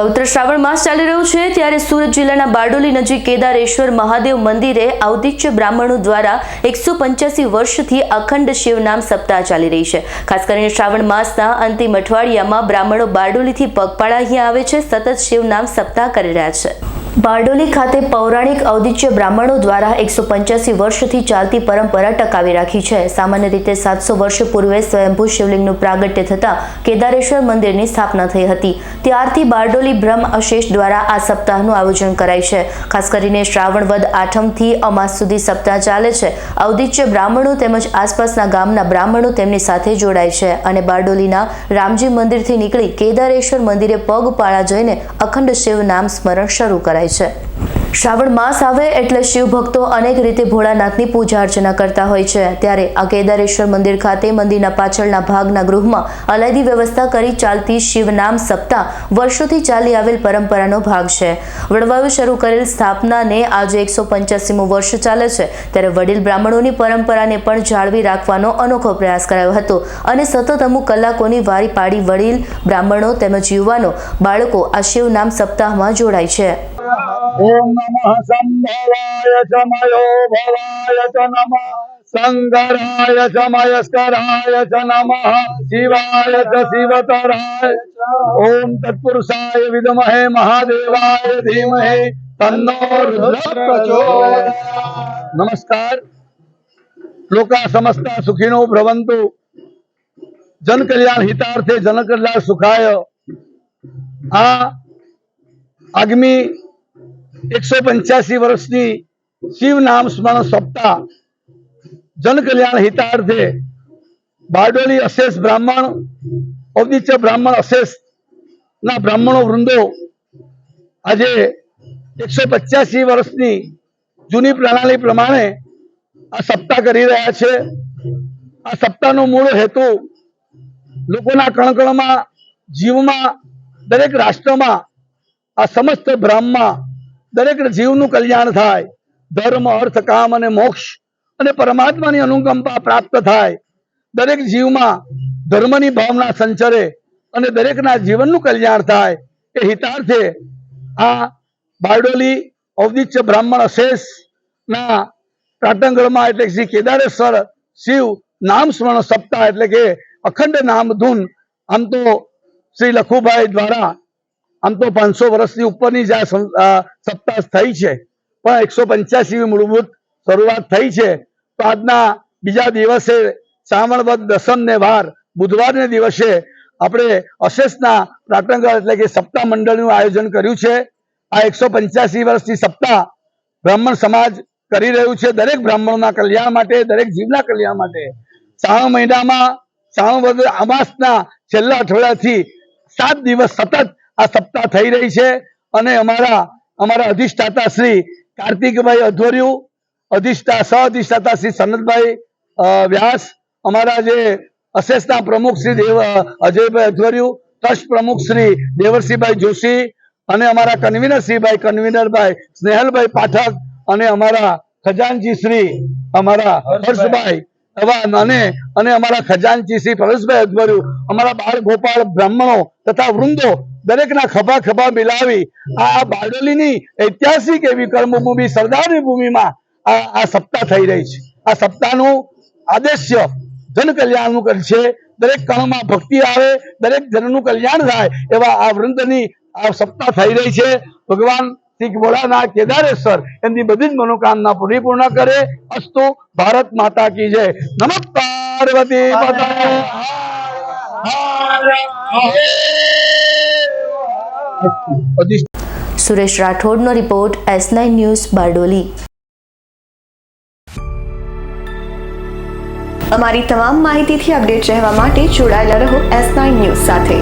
પવિત્ર શ્રાવણ માસ ચાલી રહ્યો છે, ત્યારે સુરત જિલ્લાના બારડોલી નજીક કેદારેશ્વર મહાદેવ મંદિરે ઔદિત્ય બ્રાહ્મણો દ્વારા એકસો પંચ્યાસી વર્ષથી અખંડ શિવનામ સપ્તાહ ચાલી રહી છે. ખાસ કરીને શ્રાવણ માસના અંતિમ અઠવાડિયામાં બ્રાહ્મણો બારડોલીથી પગપાળા અહીંયા આવે છે, સતત શિવનામ સપ્તાહ કરી રહ્યા છે. બારડોલી ખાતે પૌરાણિક ઔદિત્ય બ્રાહ્મણો દ્વારા એકસો પંચ્યાસી વર્ષથી ચાલતી પરંપરા ટકાવી રાખી છે. સામાન્ય રીતે સાતસો વર્ષ પૂર્વે સ્વયંભૂ શિવલિંગનું પ્રાગટ્ય થતાં કેદારેશ્વર મંદિરની સ્થાપના થઈ હતી. ત્યારથી બારડોલી બ્રહ્મ અશેષ દ્વારા આ સપ્તાહનું આયોજન કરાય છે. ખાસ કરીને શ્રાવણ વદ આઠમથી અમાસ સુધી સપ્તાહ ચાલે છે. ઔદિત્ય બ્રાહ્મણો તેમજ આસપાસના ગામના બ્રાહ્મણો તેમની સાથે જોડાય છે અને બારડોલીના રામજી મંદિરથી નીકળી કેદારેશ્વર મંદિરે પગપાળા જઈને અખંડ શિવ નામ સ્મરણ શરૂ કરાય છે. શ્રાવણ માસ આવે એટલે શિવ ભક્તો અનેક રીતે ભોળાનાથની પૂજા અર્ચના કરતા હોય છે. ત્યારે આ કેદારેશ્વર મંદિર ખાતે મંદિરના પાછળના ભાગના ગૃહમાં અલાયદી વ્યવસ્થા કરી ચાલતી શિવનામ સપ્તાહ વર્ષોથી ચાલી આવેલ પરંપરાનો ભાગ છે. વડવાયું શરૂ કરેલ સ્થાપનાને આજે એકસો પંચ્યાસીમું વર્ષ ચાલે છે. ત્યારે વડીલ બ્રાહ્મણોની પરંપરાને પણ જાળવી રાખવાનો અનોખો પ્રયાસ કરાયો હતો અને સતત અમુક કલાકોની વારી પાડી વડીલ, બ્રાહ્મણો તેમજ યુવાનો બાળકો આ શિવનામ સપ્તાહમાં જોડાય છે. શંકરાય ચ મયસ્કરાય ચ નમઃ શિવાય ચ શિવતરાય ઓમ તત્પુરુષાય વિદ્મહે મહાદેવાય ધીમહે તન્નો નમસ્કાર લોકા સમસ્તા સુખિનો ભ્રવંતુ જન કલ્યાણ હિતાર્થે જન કલ્યાણ સુખાય આ આગામી એકસો પંચ્યાસી વર્ષની શિવ નામ સ્મરણ સપ્તાહ જનકલ્યાણ હિતાર્થે બારડોલી અશેષ બ્રાહ્મણ ઔદિત્ય બ્રાહ્મણ અશેષ ના બ્રાહ્મણો વૃંદો આજે એકસો પચાસી વર્ષની જૂની પ્રણાલી પ્રમાણે આ સપ્તાહ કરી રહ્યા છે. આ સપ્તાહનો મૂળ હેતુ લોકોના કણકણમાં, જીવમાં, દરેક રાષ્ટ્રમાં આ સમસ્ત બ્રહ્મમાં દરેક જીવનું કલ્યાણ થાય. ધર્મ, અર્થ, કામ અને મોક્ષ અને પરમાત્માની અનુકંપા પ્રાપ્ત થાય. દરેક જીવમાં ધર્મની ભાવના સંચરે અને દરેકના જીવનનું કલ્યાણ થાય એ હિતાર્થે આ બારડોલી ઔદિત્ય બ્રાહ્મણ અશેષ ના પ્રાટંગણમાં એટલે શ્રી કેદારેશ્વર શિવ નામ સ્મરણ સપ્તાહ એટલે કે અખંડ નામ ધૂન આમ તો શ્રી લખુભાઈ દ્વારા આમ તો પાંચસો વર્ષની ઉપરની જ આ સં- સપ્તાહ થઈ છે. પણ એકસો પંચ્યાસી મૂળભૂત શરૂઆત થઈ છે. તો આજના બીજા દિવસે શ્રાવણ વદ, દસમ ને વાર, બુધવારને દિવસે આપણે અશેષના પ્રાટંગણ એટલે કે સપ્તાહ મંડળનું આયોજન કર્યું છે. આ એકસો પંચ્યાસી વર્ષની સપ્તાહ બ્રાહ્મણ સમાજ કરી રહ્યું છે દરેક બ્રાહ્મણોના કલ્યાણ માટે, દરેક જીવના કલ્યાણ માટે. શ્રાવણ મહિનામાં શ્રાવણ અમાસના છેલ્લા અઠવાડિયાથી સાત દિવસ સતત આ સપ્તાહ થઈ રહી છે અને અમારા અમારા અધિષ્ઠાતા શ્રી કાર્તિકભાઈ અધ્વર્યુ અધિષ્ઠા સહ અધિષ્ઠાતા શ્રી સનતભાઈ વ્યાસ, અમારા જે અશેષના પ્રમુખ શ્રી દેવ અજયભાઈ અધ્વર્યુ ટ્રસ્ટ પ્રમુખ શ્રી દેવરસિંહભાઈ જોશી અને અમારા કન્વીનર કન્વીનરભાઈ સ્નેહલભાઈ પાઠક અને અમારા ખજાનજી શ્રી, અમારા હર્ષભાઈ એવા અને અને અમારા ખજાનચી શ્રી પરેશભાઈ અધ્વર્યુ અમારા બાળ ગોપાળ બ્રાહ્મણો તથા વૃંદો દરેકના ખભા ખભા મિલાવી આ બારડોલીની ઐતિહાસિક એવી કર્મભૂમિ સરદારની ભૂમિમાં આ આ સપ્તાહ થઈ રહી છે. આ સપ્તાહનું આદેશ્ય જન કલ્યાણનું કર છે. દરેક કણમાં ભક્તિ આવે દરેક જનનું કલ્યાણ થાય એવા આ વૃંદની આ સપ્તાહ થઈ રહી છે. ભગવાન શ્રી ભોળાનાથ કેદારેશ્વર એમની બધી જ મનોકામના પરિપૂર્ણ કરે. અસ્તુ, ભારત માતા કી જય. નમઃ Parvati Suresh રાઠોડનો report S nine news Bardoli. અમારી તમામ માહિતીથી અપડેટ રહેવા માટે જોડાયેલા રહો એસ નાઇન ન્યૂઝ સાથે.